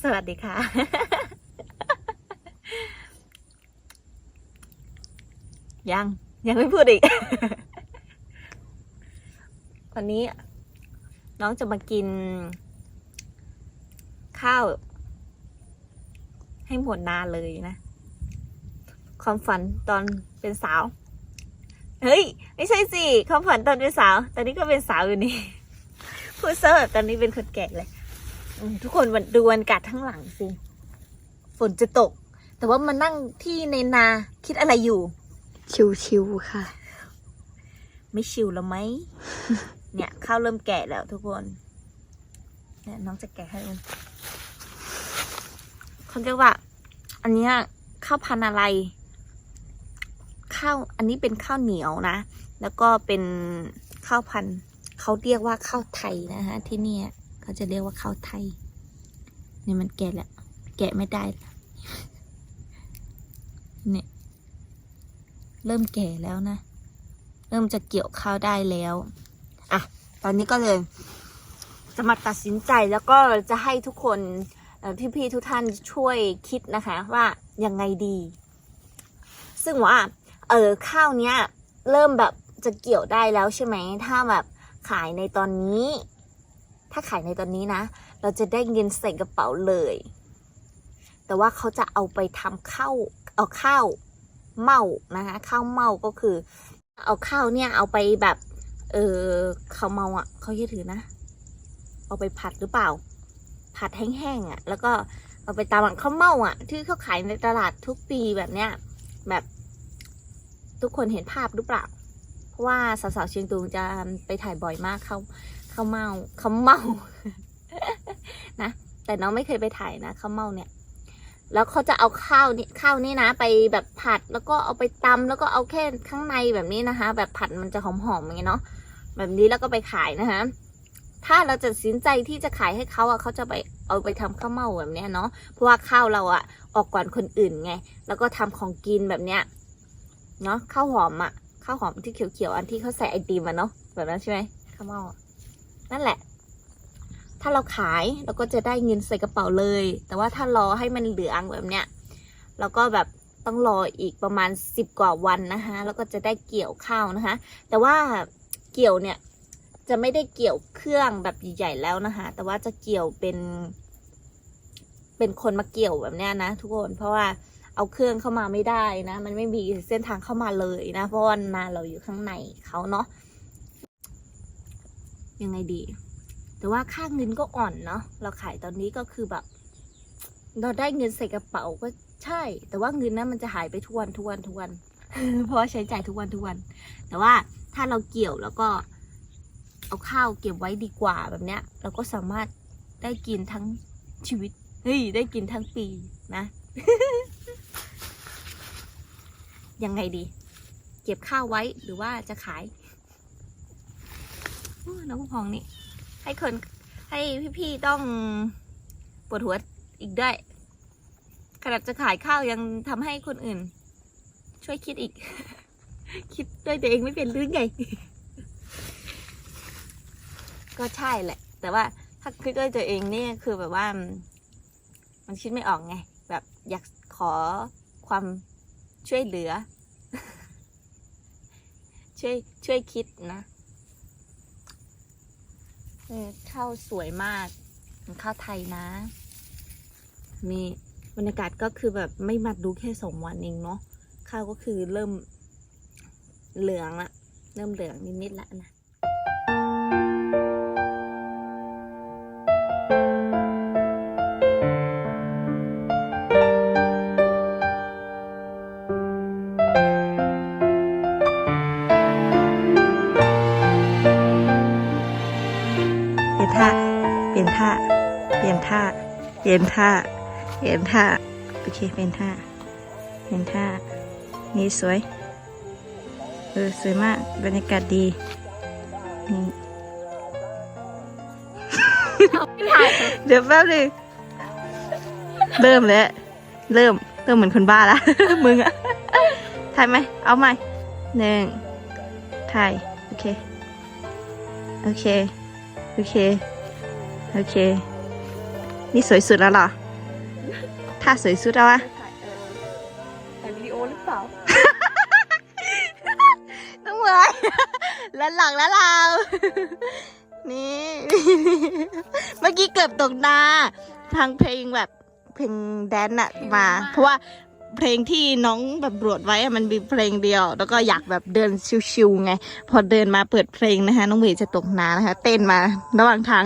สวัสดีค่ะ ยัง ยังไม่พูดอีก วันนี้ น้องจะมากิน ข้าว ให้หมดนาเลยนะ ความฝันตอนเป็นสาว เฮ้ย ไม่ใช่สิ ความฝันตอนเป็นสาว ตอนนี้ก็เป็นสาวอยู่นี่ พูดเซะแบบตอนนี้เป็นคนแก่เลย ทุกคนวันดูวันกัดทั้างหลังสิฝนจะตก แต่ว่ามานั่งที่ในนาคิดอะไรอยู่ ชิวๆค่ะ ไม่ชิวแล้วไหม เนี่ยข้าวเริ่มแก่แล้วทุกคนเนี่ยน้องจะแกะให้ดูเขาเรียกว่า อันเนี้ยข้าวพันธุ์อะไร ข้าวอันนี้เป็นข้าวเหนียวนะ แล้วก็เป็นข้าวพันธุ์เขาเรียกว่าข้าวไทยนะฮะที่เนี่ย เขาจะเรียกว่าข้าวไทยนี่มันแก่แล้ว แกะไม่ได้ล้วเนี่ยเริ่มแก่แล้วนะ เริ่มจะเกี่ยวข้าวได้แล้วอะตอนนี้ก็เลยจะมาตัดสินใจแล้วก็จะให้ทุกคนพี่ๆทุกท่านช่วยคิดนะคะ ว่ายังไงดี ซึ่งว่าเออข้าวเนี้ย เริ่มแบบจะเกี่ยวได้แล้วใช่ไหม ถ้าแบบขายในตอนนี้ ถ้าขายในตอนนี้นะ เราจะได้เงินใส่กระเป๋าเลย แต่ว่าเขาจะเอาไปทำข้าวเอาข้าวเม่านะคะข้าวเม่าก็คือ เอาข้าวเนี่ยเอาไปแบบ เออข้าวเมาอะเขาจะถือนะ เอาไปผัดหรือเปล่า ผัดแห้งๆอะ แล้วก็เอาไปตำอะข้าวเม่าอะ ที่เขาขายในตลาดทุกปีแบบเนี้ยแบบทุกคนเห็นภาพหรือเปล่า เพราะว่าสาวๆเชียงตุงจะไปถ่ายบ่อยมากเขา ข้าวเมาข้าวเมานะแต่น้องไม่เคยไปถ่ายนะข้าวเมาเนี่ย แล้วเขาจะเอาข้าวนี่ข้าวนี่นะ ไปแบบผัดแล้วก็เอาไปตำแล้วก็เอาแค่ข้างในแบบนี้นะคะ แบบผัดมันจะหอมๆอย่างเงี้ยเนาะแบบนี้แล้วก็ไปขายนะคะถ้าเราจะสินใจที่จะขายให้เขาอะเขาจะไปเอาไปทำข้าวเม่าแบบเนี้ยเนาะเพราะว่าข้าวเราอะออกก่อนคนอื่นไง แล้วก็ทำของกินแบบเนี้ยเนาะข้าวหอมอะข้าวหอมที่เขียวๆอันที่เขาใส่ไอติมอะเนาะแบบนั้นใช่ไหมข้าวเม่า นั่นแหละ ถ้าเราขายเราก็จะได้เงินใส่กระเป๋าเลย แต่ว่าถ้ารอให้มันเหลืองแบบเนี้ยเราก็แบบต้องรออีกประมาณสิบกว่าวันนะคะแล้วก็จะได้เกี่ยวข้าวนะคะ แต่ว่าเกี่ยวเนี่ยจะไม่ได้เกี่ยวเครื่องแบบใหญ่ๆแล้วนะคะแต่ว่าจะเกี่ยวเป็นเป็นคนมาเกี่ยวแบบเนี้ยนะ ทุกคนเพราะว่าเอาเครื่องเข้ามาไม่ได้นะ มันไม่มีเส้นทางเข้ามาเลยนะ เพราะว่านาเราอยู่ข้างในเขาเนาะ ยังไงดี แต่ว่าค่าเงินก็อ่อนเนาะเราขายตอนนี้ก็คือแบบ เราได้เงินใส่กระเป๋าก็ใช่ แต่ว่าเงินนั้นมันจะหายไปทุกวันทุกวันทุกวันเพราะใช้จ่ายทุกวันทุกวัน แต่ว่าถ้าเราเกี่ยวแล้วก็ เอาข้าวเก็บไว้ดีกว่าแบบเนี้ย เราก็สามารถได้กินทั้งชีวิตเฮ้ยได้กินทั้งปีนะยังไงดี เก็บข้าวไว้หรือว่าจะขาย น้องพองนี่ให้คนให้พี่ๆต้องปวดหัวอีกด้วยขนาดจะขายข้าวยังทำให้คนอื่น ช่วยคิดอีก คิดด้วยตัวเองไม่เป็นหรือไง ก็ใช่แหละ แต่ว่าถ้าคิดด้วยตัวเองนี่คือแบบว่า มันคิดไม่ออกไง แบบอยากขอความช่วยเหลือ ช่วยช่วยคิดนะ ออข้าวสวยมากเป็นข้าวไทยนะมีบรรยากาศก็คือแบบไม่มาดูแค่สองวันเองเนาะข้าวก็คือเริ่มเหลืองละเริ่มเหลืองนิดๆละนะ ลี่ยนท่าเปลี่ยนท่าโอเคเปลี่ยนท่าเปลี่ยนท่า นี่สวย เออ สวยมาก บรรยากาศดี นี่เดี๋ยวแป๊บนึงเริ่มแล้ว เริ่ม เริ่มเหมือนคนบ้าละมึงอะถ่ายไหม เอาไหมหนึ่งถ่าย โอเค โอเค โอเค โอเค นี่สวยสุดแล้วเหรอใท่าสวยสุดแล้วอะถ่ายเออถ่ายวิดีโอหรือเปล่า ต้องเหมือนแล้วหลังแล้วเรา นี่ เมื่อกี้เกือบตกนาทางเพลงแบบเพลงแดนอะมา เพราะว่าเพลงที่น้องแบบบรวดไว้อะมันมีเพลงเดียว แล้วก็อยากแบบเดินชิวๆไง พอเดินมาเปิดเพลงนะคะ น้องเมย์จะตกนานะคะ เต้นมาระหว่างทาง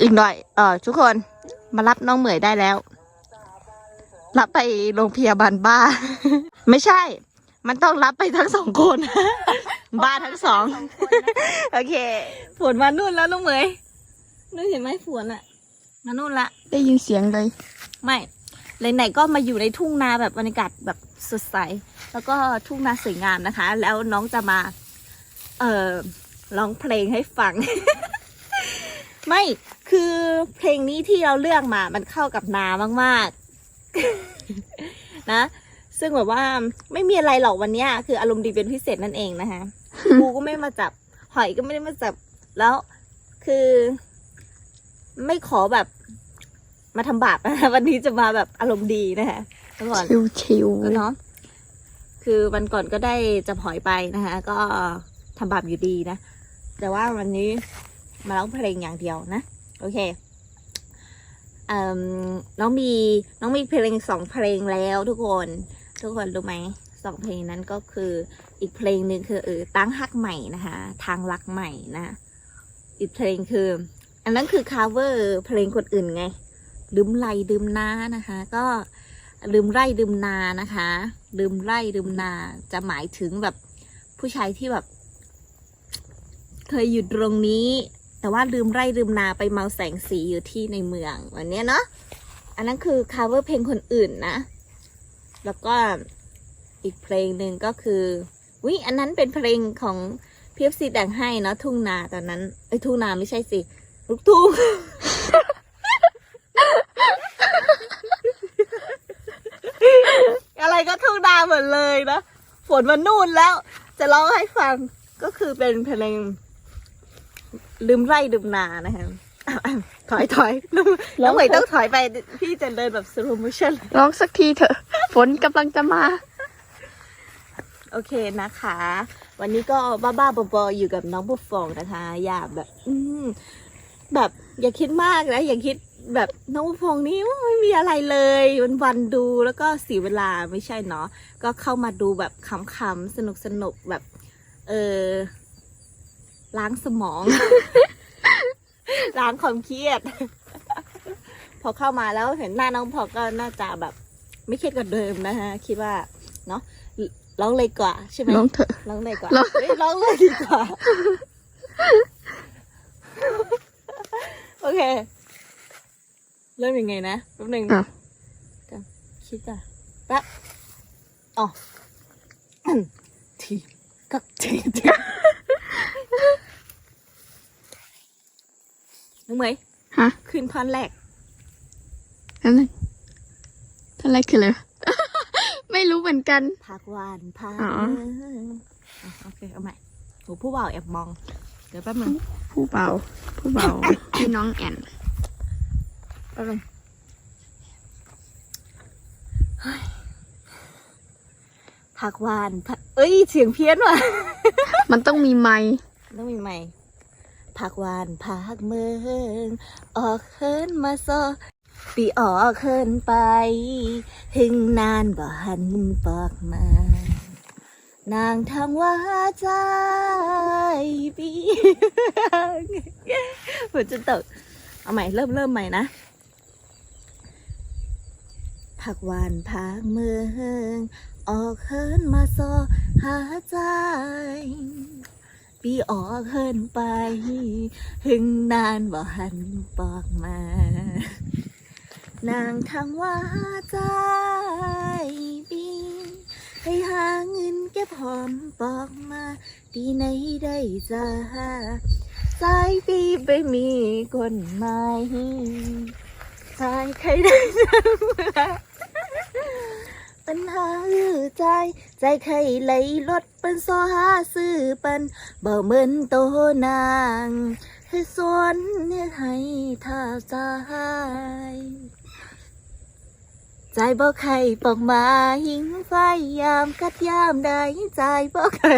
อีกหน่อยเออทุกคนมารับน้องเหมยได้แล้ว รับไปโรงพยาบาลบ้า ไม่ใช่ มันต้องรับไปทั้งสองคน บ้าทั้งสอง โอเคฝนมานู่นแล้วน้องเหมยนู่นเห็นไหมฝนอะมานู่นละ ได้ยินเสียงเลย ไม่ไหนๆก็มาอยู่ในทุ่งนาแบบบรรยากาศแบบสดใส แล้วก็ทุ่งนาสวยงามนะคะ แล้วน้องจะมา เอ่อร้องเพลงให้ฟัง ไม่คือเพลงนี้ที่เราเลือกมา มันเข้ากับนามากๆ นะ ซึ่งแบบว่าไม่มีอะไรหรอกวันเนี้ยคืออารมณ์ดีเป็นพิเศษนั่นเองนะคะกูก็ไม่มาจับ หอยก็ไม่ได้มาจับ แล้วคือ ไม่ขอแบบ มาทำบาปนะคะวันนี้จะมาแบบอารมณ์ดีนะคะเมื่อก่อนชิวชิวเนาะคือวันก่อนก็ได้จับหอยไปนะคะก็ทำบาปอยู่ดีนะ แต่ว่าวันนี้ มาร้องเพลงอย่างเดียวนะ โอเคน้องมีน้องมีเพลงสองเพลงแล้วทุกคน ทุกคนรู้ไหมสองเพลงนั้นก็คืออีกเพลงหนึ่งคือเออตั้งฮักใหม่นะคะ ทางรักใหม่นะ อีกเพลงคือ อันนั้นคือ cover เพลงคนอื่นไงลืมไหลลืมนานะคะ ก็ลืมไร่ลืมนานะคะลืมไร่ลืมนาจะหมายถึงแบบผู้ชายที่แบบ เคยอยู่ตรงนี้ แต่ว่าลืมไร่ลืมนาไปเมาแสงสีอยู่ที่ในเมืองวันเนี้ยเนาะอันนั้นคือ cover เพลงคนอื่นนะ แล้วก็อีกเพลงหนึ่งก็คือวิอันนั้นเป็นเพลงของพีเอฟซีแต่งให้เนาะทุ่งนาตอนนั้นไอ้ทุ่งนาไม่ใช่สิลูกทุ่งอะไรก็ทุ่งนาหมดเลยนะฝนมันนู่นแล้ว จะร้องให้ฟังก็คือเป็นเพลง ลืมไร่ลืมนานะคะอ้าวอ้าวถอยถอยน้องน้องเหมยต้องถอยไป พี่จะเดินแบบสโลโมชั่นร้องสักทีเถอะฝนกำลังจะมา โอเคนะคะ วันนี้ก็บ้าๆบอๆอยู่กับน้องบุฟฟองนะคะ อย่าแบบ อืมแบบอย่าคิดมากนะอย่าคิดแบบน้องบุฟฟองนี้ไม่มีอะไรเลยวันวันๆดูแล้วก็เสียเวลาไม่ใช่เนาะก็เข้ามาดูแบบขำๆสนุกสนุกๆแบบ เออ ล้างสมอง ล้างความเครียด พอเข้ามาแล้วเห็นหน้าน้องพอก็น่าจะแบบ ไม่เครียดกว่าเดิมนะคะคิดว่าเนาะร้องเลยกว่าใช่ไหมร้องเถอะร้องเลยกว่าร้องเฮ้ยร้องเลยดีกว่า โอเค เริ่มยังไงนะแป๊บหนึ่งอะเดี๋ยวคิดก่อนแป๊บอ๋อ ทีก็ทีที น้องเหมยฮะขึ้นท่อนแรกนั่นเลยท่านแรกคืออะไรวะ ไม่รู้เหมือนกัน พักหวานพักอ๋อ อะโอเคเอาใหม่โหผู้บ่าวแอบมอง เดี๋ยวแป๊บนึงผู้เบา ผู้เบาพี่น้องแอนแป๊บนึงเฮ้ยผักหวานผักเอ้ยเสียงเพี้ยนว่ะมันต้องมีไม้ ต้องมีใหม่ผักหวานผักเมืองออกเคินมาซอปีออกเคินไป ถึงนานบ่หันปากมา นางทางว่าใจปีฝนจะตกเอาใหม่เริ่มเริ่มใหม่นะผักหวานผักเมืองออกเฮินมาซอหาใจ ปีออกเฮินไป หึงนานบ่หันปอกมา นางทางว่าใจปีให้หาเงินแก็บหอมปอกมาดีไหนได้จ้าสายปีไปมีคนใหม่สายใครได้จังมา ปัญหาคือใจ ใจใครไหลลดเป็นโซหาซื้อปันบ่เหมือนโตนางให้สวนให้ให้ท่าใจใจบ่ใครปอกมาหิงไฟยามกัดยามใดใจบ่ใคร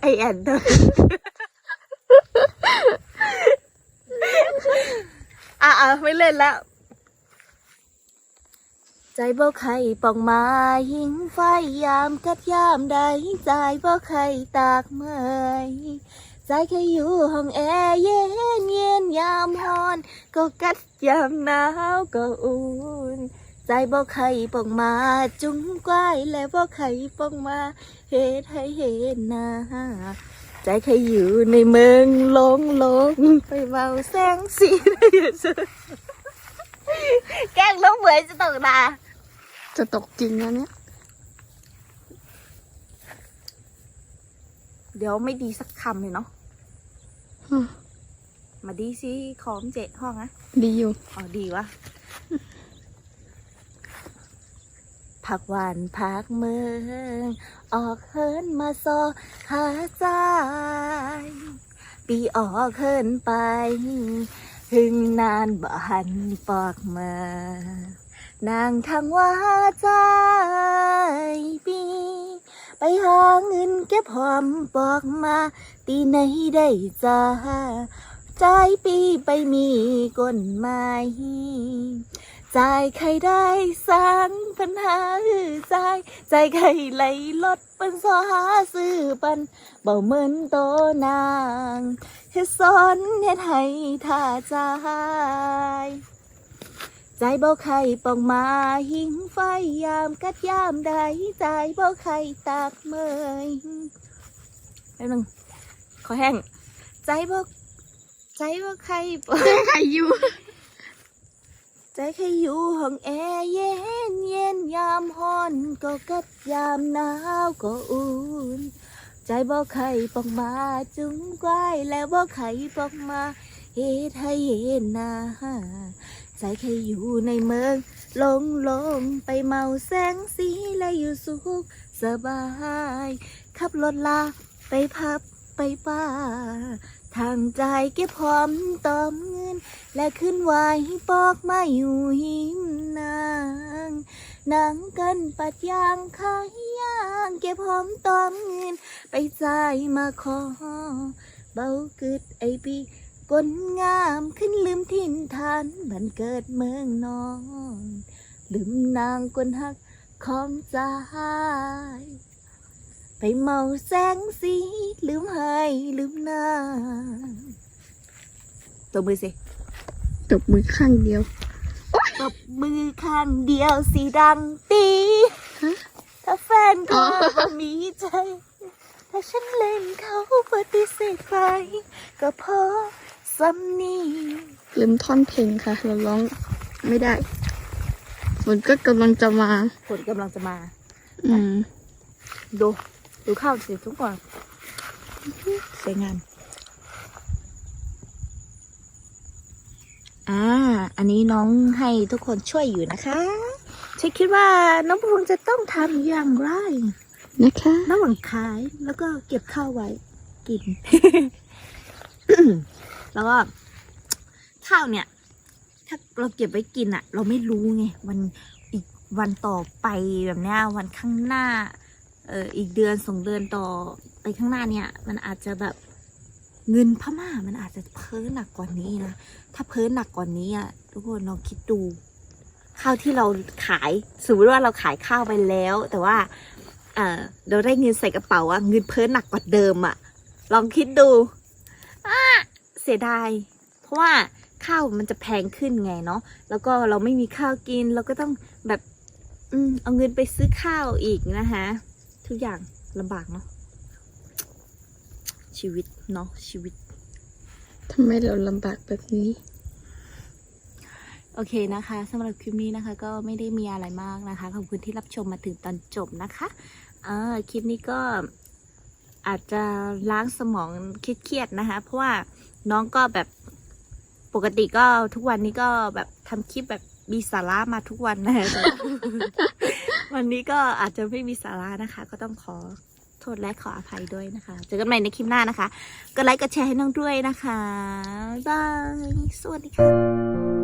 ไอแอนเดอร์อะอะไม่เล่นแล้ว ใจบ่ใครปองมาหิงไฟยามกัดยามใดใจบ่ใครตากเมยใจแค่อยู่ห้องแอร์เย็นเย็นยามฮอน ก็กัดยามหนาวก็อุ่นใจบ่ใครปองมาจุ้งก้ายและบ่ใครปองมาเฮ็ดให้เห็นหน้าใจแค่อยู่ในเมืองหลงหลงไปเบาแสงสีได้ยู่สุดแกล้งล้มเหมือนจะตกนา จะตกจริงนะเนี่ย เดี๋ยวไม่ดีสักคำเลยเนาะอืมมาดีสิขอมเจ็ดห้องอะดีอยู่ อ๋อ ดีวะผักหวานผักเมืองออกเฮินมาซอหาใจายปีออกเฮินไป ถึงนานบหันปอกมา นางทางว่าใจปีไปหาเงินเก็บหอมปอกมา ตีไหนได้จ้าใจายปีไปมีกฎหมายจ่ายใครได้สร้างปัญหาือใจายจ่ายใครไหลลดเป็นซอหาซื้อปันเบาเหมือนโตนางเฮ็ดซ้อนเฮ็ดให้ท่าใจ ใจบ่ใครปองมาหิงไฟยามกัดยามใดใจบ่ใครตากเมยแป๊บนึงขอแห้ง ใจบ่ใจบ่ใครปองใครอยู่ ใจแค่อยู่ห้องแอร์เย็นเย็นยามฮ้อนก็กัดยามหนาวก็อุ่นใจบ่ใครปองมาจุ้งกวายแล้วบ่ใครปองมาเฮ็ดให้เห็นหน้า ใจแค่อยู่ในเมืองหลงหลงไปเมาแสงสีและอยู่สุขสบาย ขับรถลาไปพับไปป้า ทางใจเก็บพร้อมตอมเงิน และขึ้นไหวปอกมาอยู่หินนางนางกันปัดยางขายยางเก็บหอมตอมเงิน ไปใจมาขอ เบากึดไอปี กลงามขึ้นลืมทินทานบันเกิดเมืองนอนลืมนางกลหักของใจไปเมาแสงสีลืมให้ลืมนางตัวมือสิตบมือข้างเดียวตบมือข้างเดียวสีดังตีฮะถ้าแฟนก็บ่มีใจ ถ้าฉันเล่นเขาปฏิเสธไป ก็เพราะ ซ้ำนี่ลืมท่อนเพลงค่ะ เราร้องไม่ได้ ฝนก็กำลังจะมา ฝนกำลังจะมา อืม ดูดูข้าวสิทุกคนสวยงาม อ่า อันนี้น้องให้ทุกคนช่วยอยู่นะคะฉันคิดว่าน้องพงจะต้องทำอย่างไร นะคะระหว่างขายแล้วก็เก็บข้าวไว้กิน แล้วก็ข้าวเนี่ย ถ้าเราเก็บไว้กินอะเราไม่รู้ไงวันอีกวันต่อไปแบบเนี้ยวันข้างหน้าเอออีกเดือนสองเดือนต่อไปข้างหน้าเนี่ย มันอาจจะแบบเงินพม่ามันอาจจะเพ้อหนักกว่านี้นะ ถ้าเพ้อหนักกว่านี้อะทุกคนลองคิดดู ข้าวที่เราขายสมมติว่าเราขายข้าวไปแล้ว แต่ว่าเออเราได้เงินใส่กระเป๋าอะเงินเพิ่มหนักกว่าเดิมอะลองคิดดู เสียดาย เพราะว่าข้าวมันจะแพงขึ้นไงเนาะ แล้วก็เราไม่มีข้าวกิน เราก็ต้องแบบอืมเอาเงินไปซื้อข้าวอีกนะคะ ทุกอย่างลำบากเนาะ ชีวิตเนาะชีวิตทำไมเราลำบากแบบนี้ โอเคนะคะสำหรับคลิปนี้นะคะ ก็ไม่ได้มีอะไรมากนะคะ ขอบคุณที่รับชมมาถึงตอนจบนะคะเออคลิปนี้ก็ อาจจะล้างสมองเครียดๆนะคะ เพราะว่าน้องก็แบบปกติก็ทุกวันนี้ก็แบบทำคลิปแบบมีสาระมาทุกวันนะคะวันนี้ก็อาจจะไม่มีสาระนะคะ ก็ต้องขอโทษและขออภัยด้วยนะคะ เจอกันใหม่ในคลิปหน้านะคะก็ไลค์กดแชร์ให้น้องด้วยนะคะบาย สวัสดีค่ะ